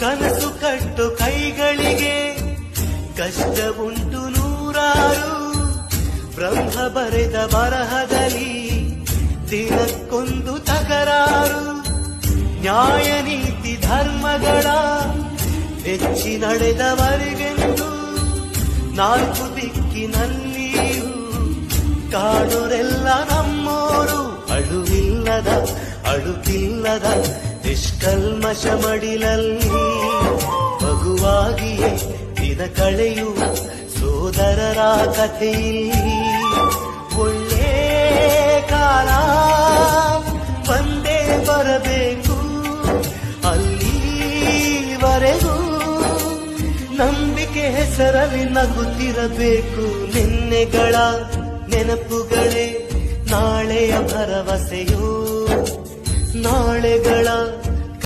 ಕನಸು ಕಟ್ಟು ಕೈಗಳಿಗೆ ಕಷ್ಟ ಉಂಟು ನೂರಾರು. ಬ್ರಹ್ಮ ಬರೆದ ಬರಹದಲ್ಲಿ ದಿನಕ್ಕೊಂದು ತಕರಾರು. ನ್ಯಾಯ ನೀತಿ ಧರ್ಮಗಳ ಹೆಚ್ಚಿ ನಡೆದವರಿಗೆಂದು ನಾಲ್ಕು ದಿಕ್ಕಿನಲ್ಲಿಯೂ ಕಾಣುರೆಲ್ಲ ನಮ್ಮೋರು, ಅಳುವಿಲ್ಲದ ಅಳುಕಿಲ್ಲದ ನಿಷ್ಕಲ್ಮಶ ಮಡಿಲಲ್ಲಿ ಮಗುವಾಗಿಯೇ ದಿನ ಕಳೆಯುವ ಸೋದರರ ಕಥೆಯಲ್ಲಿ. ಒಳ್ಳೆ ಕಾಲ ಬಂದೇ ಬರಬೇಕು. ಅಲ್ಲಿವರೆಗೂ ನಂಬಿಕೆ ಹೆಸರಲ್ಲಿ ನಗುತ್ತಿರಬೇಕು. ನಿನ್ನೆಗಳ ನೆನಪುಗಳೇ ನಾಳೆಯ ಭರವಸೆಯೋ ನಾಳೆಗಳ